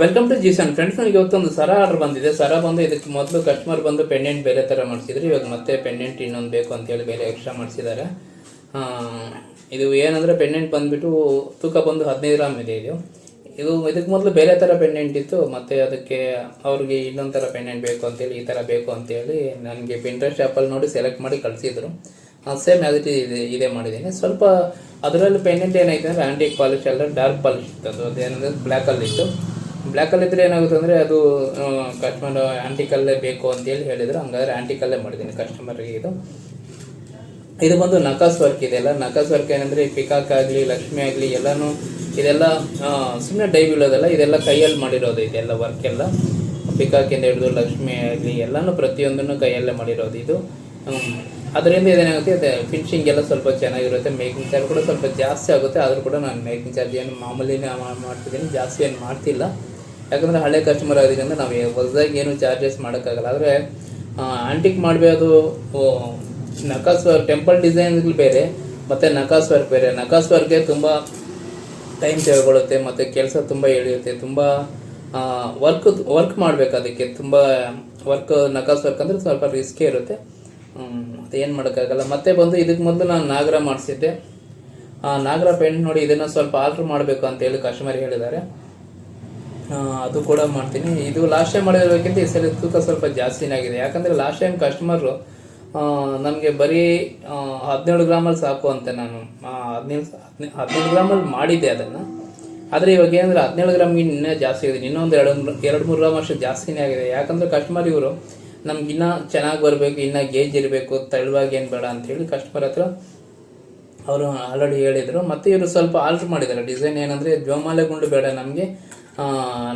Welcome to ಜೀಸನ್ friends ನನಗೆ ಇವತ್ತೊಂದು ಸರ order ಬಂದಿದೆ. ಸರ ಬಂದು ಇದಕ್ಕೆ ಮೊದಲು ಕಸ್ಟಮರ್ ಬಂದು ಪೆಂಡೆಂಟ್ ಬೇರೆ ಥರ ಮಾಡಿಸಿದ್ರು. ಇವಾಗ ಮತ್ತೆ ಪೆಂಡೆಂಟ್ ಇನ್ನೊಂದು ಬೇಕು ಅಂತೇಳಿ ಬೇರೆ ಎಕ್ಸ್ಟ್ರಾ ಮಾಡಿಸಿದ್ದಾರೆ. ಇದು ಏನಂದರೆ ಪೆಂಡೆಂಟ್ ಬಂದುಬಿಟ್ಟು ತೂಕ ಬಂದು ಹದಿನೈದು ಗ್ರಾಮ್ ಇದೆ ಇದು. ಇದು ಇದಕ್ಕೆ ಮೊದಲು ಬೇರೆ ಥರ ಪೆಂಡೆಂಟ್ ಇತ್ತು. ಮತ್ತು ಅದಕ್ಕೆ ಅವ್ರಿಗೆ ಇನ್ನೊಂದು ಥರ ಪೆಂಡೆಂಟ್ ಬೇಕು ಅಂತೇಳಿ ಈ ಥರ ಬೇಕು ಅಂತೇಳಿ ನನಗೆ ಪಿಂಟ್ರೆಸ್ಟ್ ಶಾಪಲ್ಲಿ ನೋಡಿ ಸೆಲೆಕ್ಟ್ ಮಾಡಿ ಕಳಿಸಿದ್ರು. ಸೇಮ್ ಯಾವುದೇ ಇದೆ ಇದೇ ಮಾಡಿದ್ದೀನಿ. ಸ್ವಲ್ಪ ಅದರಲ್ಲಿ ಪೆಂಡೆಂಟ್ ಏನಾಯ್ತು ಅಂದರೆ ಆ್ಯಂಟಿಕ್ ಪಾಲಿಶ್ ಅಲ್ಲ ಡಾರ್ಕ್ ಪಾಲಿಶ್ ಇತ್ತು. ಅದು ಅದೇನಂದರೆ ಬ್ಲ್ಯಾಕಲ್ಲಿ ಇತ್ತು ಬ್ಲ್ಯಾಕಲ್ಲಿ ಇದ್ರೆ ಏನಾಗುತ್ತೆ ಅಂದರೆ ಅದು ಕಸ್ಟಮರ್ ಆ್ಯಂಟಿಕಲ್ಲೇ ಬೇಕು ಅಂತೇಳಿ ಹೇಳಿದ್ರು. ಹಂಗಾದ್ರೆ ಆ್ಯಂಟಿಕಲ್ಲೇ ಮಾಡಿದ್ದೀನಿ ಕಸ್ಟಮರ್ಗೆ ಇದು. ಇದು ಬಂದು ನಕಾಸ್ ವರ್ಕ್ ಇದೆಲ್ಲ ನಕಾಸ್ ವರ್ಕ್ ಏನಂದರೆ ಪಿಕಾಕ್ ಆಗಲಿ ಲಕ್ಷ್ಮಿ ಆಗಲಿ ಎಲ್ಲನೂ ಇದೆಲ್ಲ ಸುಮ್ಮನೆ ಡೈ ಬೀಳೋದಲ್ಲ, ಇದೆಲ್ಲ ಕೈಯಲ್ಲಿ ಮಾಡಿರೋದು ಇದೆಲ್ಲ ವರ್ಕ್ ಎಲ್ಲ. ಪಿಕಾಕಿಂದ ಹಿಡಿದು ಲಕ್ಷ್ಮಿ ಆಗಲಿ ಎಲ್ಲನೂ ಪ್ರತಿಯೊಂದನ್ನು ಕೈಯಲ್ಲೇ ಮಾಡಿರೋದು ಇದು. ಅದರಿಂದ ಇದೇನಾಗುತ್ತೆ, ಅದೇ ಫಿನಿಶಿಂಗ್ ಎಲ್ಲ ಸ್ವಲ್ಪ ಚೆನ್ನಾಗಿರುತ್ತೆ. ಮೇಕಿಂಗ್ ಚಾರ್ಜ್ ಕೂಡ ಸ್ವಲ್ಪ ಜಾಸ್ತಿ ಆಗುತ್ತೆ. ಆದರೂ ಕೂಡ ನಾನು ಮೇಕಿಂಗ್ ಚಾರ್ಜ್ ಏನು ಮಾಮೂಲಿನೇ ಮಾಡ್ತಿದ್ದೀನಿ. ಜಾಸ್ತಿ ಏನು ಮಾಡ್ತಿಲ್ಲ. ಯಾಕಂದರೆ ಹಳೆ ಕಸ್ಟಮರ್ ಆಗೋದ್ರಿಂದ ನಾವು ಹೊಸದಾಗಿ ಏನು ಚಾರ್ಜಸ್ ಮಾಡೋಕ್ಕಾಗಲ್ಲ. ಆದರೆ ಆಂಟಿಕ್ ಮಾಡಬೇಕು ನಕಾಸ್ ವರ್ಕ್ ಟೆಂಪಲ್ ಡಿಸೈನ್ಗಳು ಬೇರೆ, ಮತ್ತು ನಕಾಸ್ ವರ್ಕ್ ಬೇರೆ. ನಕಾಸ್ ವರ್ಕ್ಗೆ ತುಂಬ ಟೈಮ್ ತೆಗೆದುಕೊಳ್ಳುತ್ತೆ, ಮತ್ತು ಕೆಲಸ ತುಂಬ ಎಳೆಯುತ್ತೆ. ತುಂಬ ವರ್ಕ್ ವರ್ಕ್ ಮಾಡಬೇಕು ಅದಕ್ಕೆ. ತುಂಬ ವರ್ಕ್ ನಕಾಸ್ ವರ್ಕ್ ಅಂದರೆ ಸ್ವಲ್ಪ ರಿಸ್ಕೇ ಇರುತ್ತೆ. ಅದೇನು ಮಾಡೋಕ್ಕಾಗಲ್ಲ. ಮತ್ತೆ ಬಂದು ಇದಕ್ಕೆ ಮೊದಲು ನಾನು ನಾಗರ ಮಾಡಿಸಿದ್ದೆ. ನಾಗರ ಪೇಂಟ್ ನೋಡಿ ಇದನ್ನು ಸ್ವಲ್ಪ ಆರ್ಡ್ರ್ ಮಾಡಬೇಕು ಅಂತೇಳಿ ಕಸ್ಟಮರ್ ಹೇಳಿದ್ದಾರೆ. ಅದು ಕೂಡ ಮಾಡ್ತೀನಿ. ಇದು ಲಾಸ್ಟ್ ಟೈಮ್ ಮಾಡಿರೋದಕ್ಕಿಂತ ಈ ಸಲ ತೂಕ ಸ್ವಲ್ಪ ಜಾಸ್ತಿನೇ ಆಗಿದೆ. ಯಾಕಂದರೆ ಲಾಸ್ಟ್ ಟೈಮ್ ಕಸ್ಟಮರು ನಮಗೆ ಬರೀ ಹದಿನೇಳು ಗ್ರಾಮಲ್ಲಿ ಸಾಕು ಅಂತ ನಾನು ಹದಿನೇಳು ಹದಿನೇಳು ಗ್ರಾಮಲ್ಲಿ ಮಾಡಿದ್ದೆ ಅದನ್ನು. ಆದರೆ ಇವಾಗ ಏನಂದರೆ ಹದಿನೇಳು ಗ್ರಾಮ್ಗೆ ಇನ್ನೂ ಜಾಸ್ತಿ ಆಗಿದೆ. ಇನ್ನೊಂದು ಎರಡು ಎರಡು ಮೂರು ಗ್ರಾಮ್ ಅಷ್ಟು ಜಾಸ್ತಿನೇ ಆಗಿದೆ. ಯಾಕಂದರೆ ಕಸ್ಟಮರ್ ಇವರು, ನಮ್ಗೆ ಇನ್ನೂ ಚೆನ್ನಾಗಿ ಬರಬೇಕು, ಇನ್ನೂ ಗೇಜ್ ಇರಬೇಕು, ತೆಳುವಾಗಿ ಏನು ಬೇಡ ಅಂತೇಳಿ ಕಸ್ಟಮರ್ ಹತ್ರ ಅವರು ಆಲ್ರೆಡಿ ಹೇಳಿದರು. ಮತ್ತು ಇವರು ಸ್ವಲ್ಪ ಆಲ್ಟ್ರ್ ಮಾಡಿದ್ದಾರೆ. ಡಿಸೈನ್ ಏನಂದರೆ ಜೋಮಾಲೆ ಗುಂಡು ಬೇಡ ನಮಗೆ.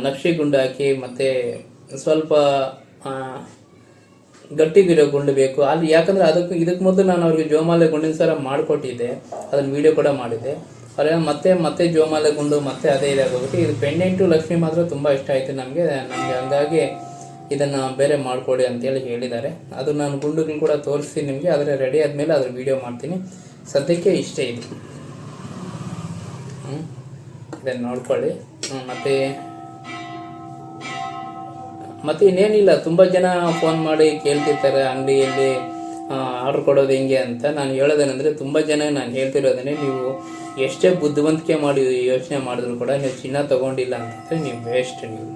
ನಕ್ಷೆ ಗುಂಡು ಹಾಕಿ ಮತ್ತು ಸ್ವಲ್ಪ ಗಟ್ಟಿ ಗಟ್ಟಿಗಿರೋ ಗುಂಡು ಬೇಕು. ಅಲ್ಲಿ ಯಾಕಂದರೆ ಅದಕ್ಕೆ ಇದಕ್ಕೆ ಮೊದಲು ನಾನು ಅವ್ರಿಗೆ ಜೋಮಾಲೆ ಗುಂಡಿನ ಸರ ಮಾಡಿಕೊಟ್ಟಿದ್ದೆ. ಅದನ್ನು ವಿಡಿಯೋ ಕೂಡ ಮಾಡಿದ್ದೆ. ಅವ್ರ ಮತ್ತೆ ಮತ್ತೆ ಜೋಮಾಲೆ ಗುಂಡು, ಮತ್ತೆ ಅದೇ ಇದೆ ಆಗೋಗುತ್ತೆ ಇದು ಪೆಂಡೆಂಟು ಲಕ್ಷ್ಮಿ ಮಾತ್ರ ತುಂಬ ಇಷ್ಟ ಆಯಿತು ನಮಗೆ. ನಮಗೆ ಹಂಗಾಗಿ ಇದನ್ನು ಬೇರೆ ಮಾಡಿಕೊಡಿ ಅಂತೇಳಿ ಹೇಳಿದ್ದಾರೆ. ಅದು ನಾನು ಗುಂಡುಗಳು ಕೂಡ ತೋರಿಸ್ತೀನಿ ನಿಮಗೆ. ಆದರೆ ರೆಡಿ ಆದಮೇಲೆ ಅದ್ರ ವಿಡಿಯೋ ಮಾಡ್ತೀನಿ. ಸದ್ಯಕ್ಕೆ ಇಷ್ಟೇ ಇದು. ಇದನ್ನು ನೋಡ್ಕೊಳ್ಳಿ. ಮತ್ತೆ ಮತ್ತೆ ಇನ್ನೇನಿಲ್ಲ, ತುಂಬ ಜನ ಫೋನ್ ಮಾಡಿ ಕೇಳ್ತಿರ್ತಾರೆ ಅಂಗಡಿಯಲ್ಲಿ ಆರ್ಡರ್ ಕೊಡೋದು ಹೆಂಗೆ ಅಂತ. ನಾನು ಹೇಳೋದೇನೆಂದರೆ, ತುಂಬ ಜನ ನಾನು ಹೇಳ್ತಿರೋದನ್ನೇ ನೀವು ಎಷ್ಟೇ ಬುದ್ಧಿವಂತಿಕೆ ಮಾಡಿ ಯೋಚನೆ ಮಾಡಿದ್ರು ಕೂಡ ನೀವು ಚಿನ್ನ ತಗೊಂಡಿಲ್ಲ ಅಂತಂದರೆ ನೀವು ವೇಸ್ಟ್ ನೀವು.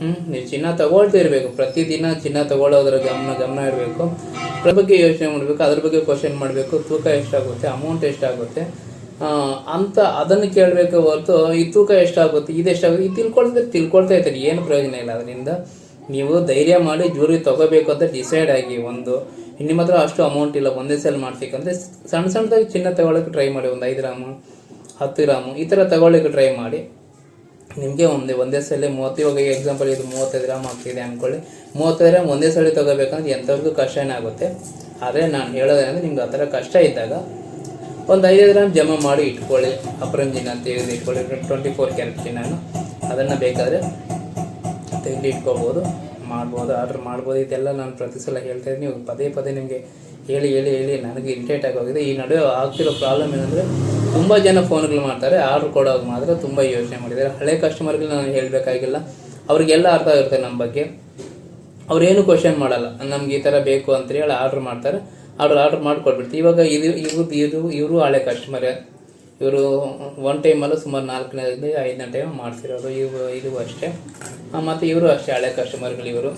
ಹ್ಮ್, ನೀವು ಚಿನ್ನ ತಗೊಳ್ತಾ ಇರಬೇಕು. ಪ್ರತಿದಿನ ಚಿನ್ನ ತಗೊಳ್ಳೋದ್ರ ಗಮನ ಗಮನ ಇರಬೇಕು. ಅದ್ರ ಬಗ್ಗೆ ಯೋಚನೆ ಮಾಡಬೇಕು, ಅದ್ರ ಬಗ್ಗೆ ಕ್ವಶನ್ ಮಾಡಬೇಕು. ತೂಕ ಎಷ್ಟಾಗುತ್ತೆ ಅಮೌಂಟ್ ಎಷ್ಟಾಗುತ್ತೆ. ಅಂತ ಅದನ್ನು ಕೇಳಬೇಕು ಹೊರತು ಈ ತೂಕ ಎಷ್ಟಾಗುತ್ತೆ, ಇದು ಎಷ್ಟಾಗುತ್ತೆ ಇದು ತಿಳ್ಕೊಳ್ತಾ ತಿಳ್ಕೊಳ್ತಾ ಇರ್ತೀರಿ ಏನು ಪ್ರಯೋಜನ ಇಲ್ಲ ಅದರಿಂದ. ನೀವು ಧೈರ್ಯ ಮಾಡಿ ಜೂರಿ ತೊಗೋಬೇಕು ಅಂತ ಡಿಸೈಡ್ ಆಗಿ ಒಂದು ನಿಮ್ಮ ಹತ್ರ ಅಷ್ಟು ಅಮೌಂಟ್ ಇಲ್ಲ, ಒಂದೇ ಸಲ ಮಾಡ್ಬೇಕಂದ್ರೆ ಸಣ್ಣ ಸಣ್ಣದಾಗಿ ಚಿನ್ನ ತಗೊಳ್ಳೋಕೆ ಟ್ರೈ ಮಾಡಿ, ಒಂದು ಐದು ಗ್ರಾಮು, ಹತ್ತು ಗ್ರಾಮು, ಈ ಥರ ತಗೊಳ್ಳೋಕೆ ಟ್ರೈ ಮಾಡಿ. ನಿಮಗೆ ಒಂದೇ ಒಂದೇ ಸಲ ಮೂವತ್ತು, ಇವಾಗ ಎಕ್ಸಾಂಪಲ್ ಇದು ಮೂವತ್ತೈದು ಗ್ರಾಮ್ ಆಗ್ತಿದೆ ಅಂದ್ಕೊಳ್ಳಿ ಮೂವತ್ತೈದು ಗ್ರಾಮ್ ಒಂದೇ ಸಲ ತೊಗೋಬೇಕಂದ್ರೆ ಎಂಥವ್ರಿಗೂ ಕಷ್ಟನೇ ಆಗುತ್ತೆ ಆದರೆ ನಾನು ಹೇಳೋದೇನೆಂದ್ರೆ ನಿಮ್ಗೆ ಆ ಥರ ಕಷ್ಟ ಇದ್ದಾಗ ಒಂದು ಐದು ಗ್ರಾಮ್ ಜಮಾ ಮಾಡಿ ಇಟ್ಕೊಳ್ಳಿ ಅಪರಂಜಿ ಅಂತ ಹೇಳಿ ಇಟ್ಕೊಳ್ಳಿ ಟ್ವೆಂಟಿ ಫೋರ್ ಕ್ಯಾರೆಟ್ ನಾನು ಅದನ್ನು ಬೇಕಾದರೆ ತೆಗೆದು ಇಟ್ಕೋಬೋದು, ಮಾಡ್ಬೋದು, ಆರ್ಡ್ರ್ ಮಾಡ್ಬೋದು. ಇದೆಲ್ಲ ನಾನು ಪ್ರತಿ ಸಲ ಹೇಳ್ತಾ ಇದ್ದೀನಿ. ನೀವು ಪದೇ ಪದೇ ನಿಮಗೆ ಹೇಳಿ ಹೇಳಿ ಹೇಳಿ ನನಗೆ ಇರಿಟೇಟ್ ಆಗೋಗಿದೆ. ಈ ನಡುವೆ ಆಗ್ತಿರೋ ಪ್ರಾಬ್ಲಮ್ ಏನಂದರೆ ತುಂಬ ಜನ ಫೋನ್ಗಳು ಮಾಡ್ತಾರೆ, ಆರ್ಡ್ರ್ ಕೊಡೋವಾಗ ಮಾತ್ರ ತುಂಬ ಯೋಚನೆ ಮಾಡಿದ್ದಾರೆ. ಹಳೆ ಕಸ್ಟಮರ್ಗಳು ನಾನು ಹೇಳಬೇಕಾಗಿಲ್ಲ. ಅವ್ರಿಗೆಲ್ಲ ಅರ್ಥ ಆಗುತ್ತೆ ನಮ್ಮ ಬಗ್ಗೆ. ಅವ್ರೇನು ಕ್ವಶನ್ ಮಾಡಲ್ಲ. ನಮ್ಗೆ ಈ ಥರ ಬೇಕು ಅಂತ ಹೇಳಿ ಆರ್ಡ್ರ್ ಮಾಡ್ತಾರೆ. ಆರ್ಡ್ರ್, ಆರ್ಡರ್ ಮಾಡಿಕೊಟ್ಬಿಡ್ತೀವಿ. ಇವಾಗ ಇದು, ಇವ್ರು, ಇದು, ಇವರು ಹಳೆ ಕಸ್ಟಮರ್ ಇವರು ಒನ್ ಟೈಮಲ್ಲೂ ಸುಮಾರು ನಾಲ್ಕನೇ ಐದನೇ ಟೈಮ್ ಮಾಡ್ತಿರೋದು ಇವು ಇದು ಅಷ್ಟೇ. ಮತ್ತು ಇವರು ಅಷ್ಟೇ ಹಳೆ ಕಸ್ಟಮರ್ಗಳು ಇವರು.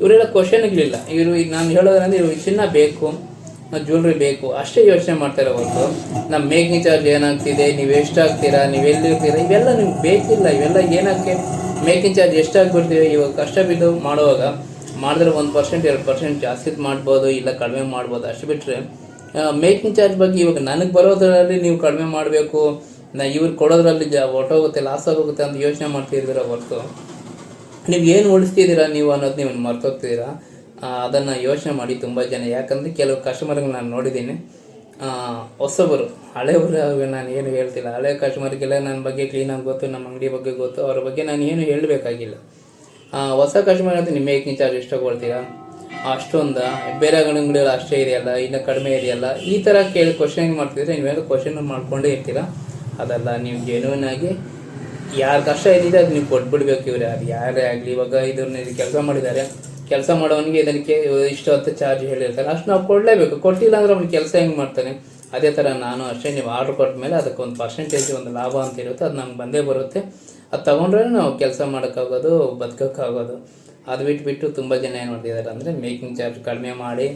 ಇವರೆಲ್ಲ ಕ್ವಶನ್ಗಳಿಲ್ಲ ಇವರು ಈಗ ನಾನು ಹೇಳೋದಂದ್ರೆ ಇವರು ಚಿನ್ನ ಬೇಕು ಜ್ಯುವೆಲ್ರಿ ಬೇಕು. ಅಷ್ಟೇ ಯೋಚನೆ ಮಾಡ್ತಾರೆ ಹೊರತು. ನಮ್ಮ ಮೇಕಿಂಗ್ ಚಾರ್ಜ್ ಏನಾಗ್ತಿದೆ? ನೀವು ಎಷ್ಟಾಗ್ತೀರಾ ನೀವು ಎಲ್ಲಿರ್ತೀರಾ ಇವೆಲ್ಲ ನಿಮ್ಗೆ ಬೇಕಿಲ್ಲ. ಇವೆಲ್ಲ ಏನಕ್ಕೆ? ಮೇಕಿಂಗ್ ಚಾರ್ಜ್ ಎಷ್ಟಾಗ್ಬಿಡ್ತೀವಿ ಇವಾಗ ಕಷ್ಟ ಬಿದ್ದು ಮಾಡುವಾಗ. ಮಾಡಿದ್ರೆ ಒಂದು ಪರ್ಸೆಂಟ್ ಎರಡು ಪರ್ಸೆಂಟ್ ಜಾಸ್ತಿ ಮಾಡ್ಬೋದು, ಇಲ್ಲ ಕಡಿಮೆ ಮಾಡ್ಬೋದು, ಅಷ್ಟು ಬಿಟ್ಟರೆ ಮೇಕಿಂಗ್ ಚಾರ್ಜ್ ಬಗ್ಗೆ ಇವಾಗ ನನಗೆ ಬರೋದ್ರಲ್ಲಿ ನೀವು ಕಡಿಮೆ ಮಾಡಬೇಕು, ನಾ ಇವ್ರು ಕೊಡೋದ್ರಲ್ಲಿ ಜಾ ಹೊಟ್ಟೋಗುತ್ತೆ ಲಾಸ್ ಆಗೋಗುತ್ತೆ ಅಂತ ಯೋಚನೆ ಮಾಡ್ತಿದ್ದೀರಾ ಹೊರತು? ನೀವು ಏನು ಉಳಿಸ್ತಿದ್ದೀರಾ ನೀವು ಅನ್ನೋದು ನೀವು ಮರ್ತೋಗ್ತಿದ್ದೀರಾ? ಅದನ್ನು ಯೋಚನೆ ಮಾಡಿ ತುಂಬ ಜನ. ಯಾಕಂದರೆ ಕೆಲವು ಕಸ್ಟಮರ್ಗಳು ನಾನು ನೋಡಿದ್ದೀನಿ. ಹೊಸಬರು ಹಳೆಯವರು ನಾನು ಏನು ಹೇಳ್ತಿಲ್ಲ. ಹಳೆ ಕಸ್ಟಮರ್ಗೆಲ್ಲ ನನ್ನ ಬಗ್ಗೆ ಕ್ಲೀನಾಗಿ ಗೊತ್ತು ನಮ್ಮ ಅಂಗಡಿ ಬಗ್ಗೆ ಗೊತ್ತು, ಅವ್ರ ಬಗ್ಗೆ ನಾನು ಏನು ಹೇಳಬೇಕಾಗಿಲ್ಲ. ಹೊಸ ಕಸ್ಟಮರ್ ಅಂತ ನಿಮ್ಮ ಮೇಕಿಂಗ್ ಚಾರ್ಜ್ ಎಷ್ಟು ತಗೊಳ್ತೀರಾ ಅಷ್ಟೊಂದ, ಬೇರೆ ಅಂಗಡಿಗಳಲ್ಲಿ ಅಷ್ಟೇ ಇದೆಯಲ್ಲ, ಇನ್ನು ಕಡಿಮೆ ಇದೆಯಲ್ಲ, ಈ ಥರ ಕೇಳಿ ಕ್ವಶನ್ ಮಾಡ್ತಿದ್ರೆ ನೀವೆಲ್ಲ ಕ್ವಶನ್ ಮಾಡ್ಕೊಂಡೇ ಇರ್ತೀರಾ? ಅದಲ್ಲ ನೀವು ಜೆನ್ಯೂನ್ ಆಗಿ ಯಾರು ಕಷ್ಟ ಏನಿದೆ ಅದು ನೀವು ಕೊಟ್ಬಿಡ್ಬೇಕು ಇವ್ರೆ. ಅದು ಯಾರೇ ಆಗಲಿ, ಇವಾಗ ಇದನ್ನ ಕೆಲಸ ಮಾಡಿದ್ದಾರೆ. ಕೆಲಸ ಮಾಡೋನಿಗೆ ಇದಕ್ಕೆ ಇಷ್ಟು ಹೊತ್ತು ಚಾರ್ಜ್ ಹೇಳಿರ್ತಾರೆ. ಅಷ್ಟು ನಾವು ಕೊಡಲೇಬೇಕು. ಕೊಟ್ಟಿಲ್ಲ ಅಂದ್ರೆ ಅವ್ನು ಕೆಲಸ ಹೆಂಗೆ ಮಾಡ್ತಾನೆ? ಅದೇ ಥರ ನಾನು ಅಷ್ಟೇ, ನೀವು ಆರ್ಡ್ರ್ ಕೊಟ್ಟ ಮೇಲೆ ಅದಕ್ಕೆ ಒಂದು ಪರ್ಸೆಂಟೇಜ್ ಒಂದು ಲಾಭ ಅಂತ ಇರುತ್ತೆ. ಅದು ನಮ್ಗೆ ಬಂದೇ ಬರುತ್ತೆ. ಅದು ತಗೊಂಡ್ರೆ ನಾವು ಕೆಲಸ ಮಾಡೋಕ್ಕಾಗೋದು, ಬದುಕೋಕ್ಕಾಗೋದು. ಅದು ಬಿಟ್ಬಿಟ್ಟು ತುಂಬ ಜನ ಏನು ಮಾಡ್ತಿದ್ದಾರೆ ಅಂದರೆ ಮೇಕಿಂಗ್ ಚಾರ್ಜ್ ಕಡಿಮೆ ಮಾಡಿ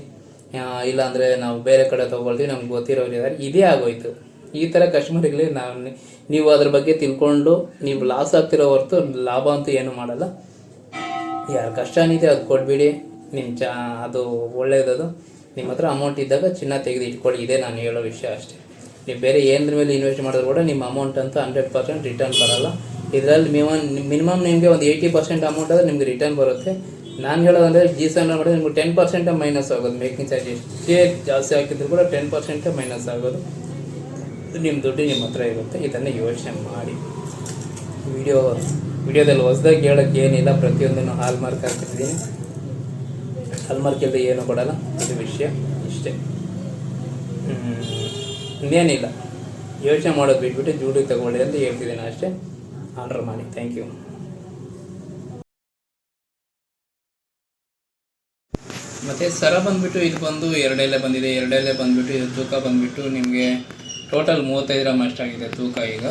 ಇಲ್ಲಾಂದರೆ ನಾವು ಬೇರೆ ಕಡೆ ತೊಗೊಳ್ತೀವಿ, ನಮ್ಗೆ ಗೊತ್ತಿರೋರು ಇದ್ದಾರೆ ಇದೇ ಆಗೋಯ್ತು. ಈ ಥರ ಕಸ್ಟಮರ್ಗಳಿಗೆ ನಾವು ನೀವು ಅದ್ರ ಬಗ್ಗೆ ತಿಳ್ಕೊಂಡು, ನೀವು ಲಾಸ್ ಆಗ್ತಿರೋ ಹೊರತು ಲಾಭ ಅಂತೂ ಏನು ಮಾಡಲ್ಲ. ಯಾರು ಕಷ್ಟ ಏನಿದೆ ಅದು ಕೊಟ್ಬಿಡಿ. ನಿಮ್ಮ ಚಾ, ಅದು ಒಳ್ಳೇದದು. ನಿಮ್ಮ ಹತ್ರ ಅಮೌಂಟ್ ಇದ್ದಾಗ ಚಿನ್ನ ತೆಗೆದು ಇಟ್ಕೊಳ್ಳಿ. ಇದೇ ನಾನು ಹೇಳೋ ವಿಷಯ ಅಷ್ಟೇ. ನೀವು ಬೇರೆ ಏನರ ಮೇಲೆ ಇನ್ವೆಸ್ಟ್ ಮಾಡಿದ್ರು ಕೂಡ ನಿಮ್ಮ ಅಮೌಂಟ್ ಅಂತೂ ಹಂಡ್ರೆಡ್ ಪರ್ಸೆಂಟ್ ರಿಟರ್ನ್ ಬರಲ್ಲ. ಇದರಲ್ಲಿ ಮಿನಿಮಮ್ ಮಿನಿಮಮ್ ನಿಮಗೆ ಒಂದು ಏಯ್ಟಿ ಪರ್ಸೆಂಟ್ ಅಮೌಂಟ್ ಆದರೆ ನಿಮಗೆ ರಿಟರ್ನ್ ಬರುತ್ತೆ. ನಾನು ಹೇಳೋದಂದರೆ ಜಿ ಸೆವೆನ್ ಮಾಡಿದ್ರೆ ನಿಮ್ಗೆ ಟೆನ್ ಪರ್ಸೆಂಟ್ ಮೈನಸ್ ಆಗೋದು ಮೇಕಿಂಗ್ ಚಾರ್ಜ್ ಎಷ್ಟೇ ಜಾಸ್ತಿ ಹಾಕಿದ್ರು ಕೂಡ ಟೆನ್ ಪರ್ಸೆಂಟ್ ಮೈನಸ್ ಆಗೋದು. ನಿಮ್ಮ ದುಡ್ಡು ನಿಮ್ಮ ಹತ್ರ ಇರುತ್ತೆ. ಇದನ್ನು ಯೋಚನೆ ಮಾಡಿ. ವಿಡಿಯೋ ವಿಡಿಯೋದಲ್ಲಿ ಹೊಸ್ದಾಗಿ ಹೇಳೋಕ್ಕೆ ಏನಿಲ್ಲ. ಪ್ರತಿಯೊಂದನ್ನು ಹಾಲ್ ಮಾರ್ಕ್ ಹಾಕಿದ್ದೀನಿ ಹಾಲ್ ಮಾರ್ಕ್ ಇಲ್ಲದೆ ಏನು ಕೊಡಲ್ಲ. ಇದು ವಿಷಯ ಇಷ್ಟೇ. ಇನ್ನೇನಿಲ್ಲ. ಯೋಚನೆ ಮಾಡೋದು ಬಿಟ್ಬಿಟ್ಟು ಜೂಡಿ ತಗೊಳ್ಳಿ ಅಂತ ಹೇಳ್ತಿದ್ದೀನಿ ಅಷ್ಟೇ. ಆರ್ಡರ್ ಮಾಡಿ ಥ್ಯಾಂಕ್ ಯು ಮತ್ತು ಸರ ಬಂದುಬಿಟ್ಟು ಇದು ಬಂದು ಎರಡೆಲೆ ಬಂದಿದೆ ಎರಡೆಲೆ ಬಂದುಬಿಟ್ಟು ಇದು ತೂಕ ಬಂದುಬಿಟ್ಟು ನಿಮಗೆ ಟೋಟಲ್ ಮೂವತ್ತೈದು ಗ್ರಾಮ್ ಅಷ್ಟಾಗಿದೆ ತೂಕ ಈಗ.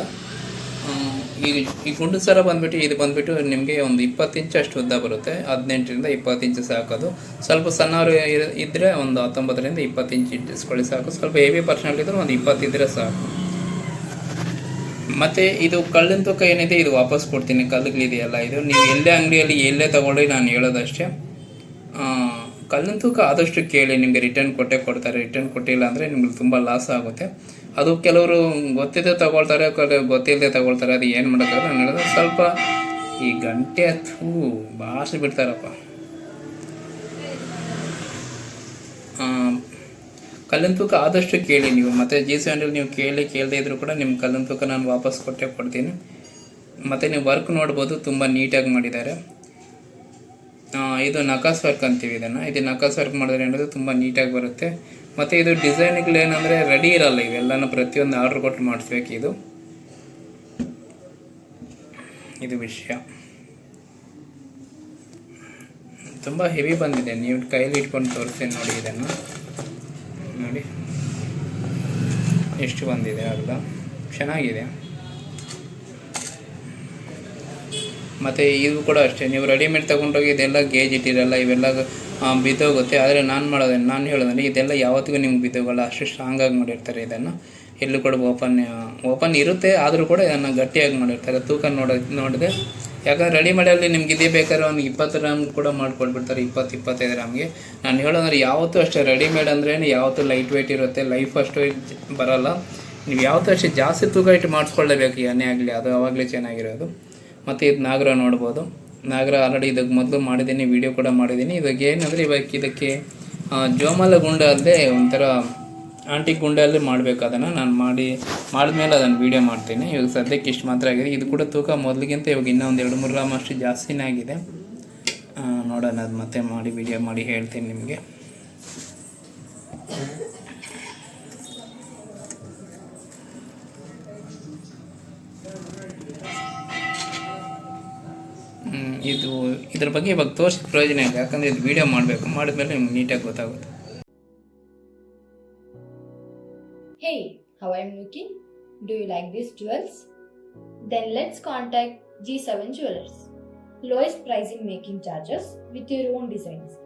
ಈ ಈ ಗುಂಡು ಸರ ಬಂದುಬಿಟ್ಟು, ಇದು ಬಂದುಬಿಟ್ಟು ನಿಮಗೆ ಒಂದು ಇಪ್ಪತ್ತು ಇಂಚು ಅಷ್ಟು ಉದ್ದ ಬರುತ್ತೆ. ಹದಿನೆಂಟರಿಂದ ಇಪ್ಪತ್ತು ಇಂಚು ಸಾಕೋದು. ಸ್ವಲ್ಪ ಸಣ್ಣವರು ಇದ್ದರೆ ಒಂದು ಹತ್ತೊಂಬತ್ತರಿಂದ ಇಪ್ಪತ್ತು ಇಂಚು ಇಟ್ಟಿಸ್ಕೊಳ್ಳಿ ಸಾಕು. ಸ್ವಲ್ಪ ಹೆವಿ ಪರ್ಸನಲ್ ಇದ್ದರೆ ಒಂದು ಇಪ್ಪತ್ತಿದ್ದರೆ ಸಾಕು. ಮತ್ತು ಇದು ಕಲ್ಲಿನ ತೂಕ ಏನಿದೆ, ಇದು ವಾಪಸ್ ಕೊಡ್ತೀನಿ. ಕಲ್ಲುಗಳಿದೆಯಲ್ಲ ಇದು. ನೀವು ಎಲ್ಲೇ ಅಂಗಡಿಯಲ್ಲಿ ಎಲ್ಲೇ ತಗೊಳ್ಳಿ, ನಾನು ಹೇಳೋದಷ್ಟೇ. ಕಲ್ಲಿನ ತೂಕ ಆದಷ್ಟು ಕೇಳಿ. ನಿಮಗೆ ರಿಟರ್ನ್ ಕೊಟ್ಟೆ ಕೊಡ್ತಾರೆ. ರಿಟರ್ನ್ ಕೊಟ್ಟಿಲ್ಲ ಅಂದರೆ ನಿಮ್ಗೆ ತುಂಬ ಲಾಸ್ ಆಗುತ್ತೆ. ಅದು ಕೆಲವರು ಗೊತ್ತಿದ್ದೆ ತಗೊಳ್ತಾರೆ, ಕೆಲವರು ಗೊತ್ತಿಲ್ಲದೆ ತಗೊಳ್ತಾರೆ. ಅದು ಏನು ಮಾಡೋದು ನಾನು ಹೇಳಿದ್ರೆ ಸ್ವಲ್ಪ ಈ ಗಂಟೆ ಹತ್ತು ಭಾಷೆ ಬಿಡ್ತಾರಪ್ಪ ಕಲ್ಲಿನ ತೂಕ ಆದಷ್ಟು ಕೇಳಿ ನೀವು. ಮತ್ತು ಜಿ ಸಿ ನೀವು ಕೇಳಿ, ಕೇಳದೇ ಇದ್ದರೂ ಕೂಡ ನಿಮ್ಮ ಕಲ್ಲಿನ ತೂಕ ನಾನು ವಾಪಸ್ ಕೊಟ್ಟೆ, ಕೊಡ್ತೀನಿ. ಮತ್ತು ನೀವು ವರ್ಕ್ ನೋಡ್ಬೋದು, ತುಂಬ ನೀಟಾಗಿ ಮಾಡಿದ್ದಾರೆ. ಇದು ನಕಾಸ್ ವರ್ಕ್ ಅಂತೀವಿ ಇದನ್ನು. ಇದು ನಕಾಸ್ ವರ್ಕ್ ಮಾಡಿದ್ರೆ ಅನ್ನೋದು ತುಂಬ ನೀಟಾಗಿ ಬರುತ್ತೆ. ಮತ್ತು ಇದು ಡಿಸೈನ್ಗಳು ಏನಂದರೆ ರೆಡಿ ಇರಲ್ಲ, ಇವೆಲ್ಲನೂ ಪ್ರತಿಯೊಂದು ಆರ್ಡ್ರ್ ಕೊಟ್ಟು ಮಾಡಿಸ್ಬೇಕು ಇದು. ಇದು ವಿಷಯ. ತುಂಬ ಹೆವಿ ಬಂದಿದೆ. ನೀವು ಕೈಲಿ ಇಟ್ಕೊಂಡು ತೋರಿಸ್ತೀನಿ ನೋಡಿ ಇದನ್ನು. ನೋಡಿ ಎಷ್ಟು ಬಂದಿದೆ ಅರ್ಧ? ಚೆನ್ನಾಗಿದೆ. ಮತ್ತು ಇದು ಕೂಡ ಅಷ್ಟೇ, ನೀವು ರೆಡಿಮೇಡ್ ತೊಗೊಂಡೋಗಿ ಇದೆಲ್ಲ ಗೇಜ್ ಇಟ್ಟಿರಲ್ಲ, ಇವೆಲ್ಲ ಬಿದ್ದೋಗುತ್ತೆ. ಆದರೆ ನಾನು ಮಾಡೋದೇ, ನಾನು ಹೇಳೋದಂದ್ರೆ ಇದೆಲ್ಲ ಯಾವತ್ತಿಗೂ ನಿಮ್ಗೆ ಬಿದ್ದೋಗಲ್ಲ. ಅಷ್ಟು ಸ್ಟ್ರಾಂಗಾಗಿ ಮಾಡಿರ್ತಾರೆ ಇದನ್ನು. ಎಲ್ಲೂ ಕೂಡ ಓಪನ್ ಓಪನ್ ಇರುತ್ತೆ, ಆದರೂ ಕೂಡ ಇದನ್ನು ಗಟ್ಟಿಯಾಗಿ ಮಾಡಿರ್ತಾರೆ. ತೂಕ ನೋಡೋದು ನೋಡಿದೆ ಯಾಕಂದ್ರೆ ರೆಡಿಮೇಡಲ್ಲಿ ನಿಮ್ಗೆ ಇದೇ ಬೇಕಾದ್ರೆ ಒಂದು ಇಪ್ಪತ್ತು ಗ್ರಾಮ್ ಕೂಡ ಮಾಡ್ಕೊಟ್ಬಿಡ್ತಾರೆ ಇಪ್ಪತ್ತು, ಇಪ್ಪತ್ತೈದು ಗ್ರಾಮ್ಗೆ ನಾನು ಹೇಳೋದಂದ್ರೆ ಯಾವತ್ತೂ ಅಷ್ಟೇ ರೆಡಿಮೇಡ್ ಅಂದ್ರೆ ಯಾವತ್ತೂ ಲೈಟ್ ವೆಯ್ಟ್ ಇರುತ್ತೆ ಲೈಫ್ ಅಷ್ಟು ಬರೋಲ್ಲ. ನೀವು ಯಾವತ್ತೂ ಅಷ್ಟೇ ಜಾಸ್ತಿ ತೂಕ ಇಟ್ಟು ಮಾಡಿಸ್ಕೊಳ್ಳೇಬೇಕು ಏನೇ ಆಗಲಿ, ಅದು ಆವಾಗಲೇ ಚೆನ್ನಾಗಿರೋದು. ಮತ್ತು ಇದು ನಾಗರ ನೋಡ್ಬೋದು. ನಾಗರ ಆಲ್ರೆಡಿ ಇದಕ್ಕೆ ಮೊದಲು ಮಾಡಿದ್ದೀನಿ ವಿಡಿಯೋ ಕೂಡ ಮಾಡಿದ್ದೀನಿ. ಇವಾಗ ಏನಂದರೆ ಇವಾಗ ಇದಕ್ಕೆ ಜೋಮಾಲ ಗುಂಡ ಅಲ್ಲದೆ ಒಂಥರ ಆಂಟಿ ಗುಂಡಲ್ಲಿ ಮಾಡಬೇಕು ಅದನ್ನು, ನಾನು ಮಾಡಿ, ಮಾಡಿದ್ಮೇಲೆ ಅದನ್ನು ವೀಡಿಯೋ ಮಾಡ್ತೀನಿ. ಇವಾಗ ಸದ್ಯಕ್ಕೆ ಇಷ್ಟು ಮಾತ್ರ ಆಗಿದೆ. ಇದು ಕೂಡ ತೂಕ ಮೊದಲಿಗಿಂತ ಇವಾಗ ಇನ್ನೂ ಒಂದು ಎರಡು, ಮೂರು ಗ್ರಾಮ್ ಅಷ್ಟು ಜಾಸ್ತಿನೇ ಆಗಿದೆ. ನೋಡೋಣ, ಅದು ಮತ್ತೆ ಮಾಡಿ ವಿಡಿಯೋ ಮಾಡಿ ಹೇಳ್ತೀನಿ ನಿಮಗೆ. ಇದು, ಇದ್ರ ಬಗ್ಗೆ ಇವಾಗ ತೋರಿಸಿದ ಪ್ರಯೋಜನ ಇದೆ ಯಾಕಂದರೆ ಇದು ವಿಡಿಯೋ ಮಾಡಬೇಕು. ಮಾಡಿದ್ಮೇಲೆ ನಿಮ್ಗೆ ನೀಟಾಗಿ ಗೊತ್ತಾಗುತ್ತೆ. Hey, how I'm looking? Do you like these jewels? Then let's contact G7 Jewelers. Lowest pricing making charges with your own designs.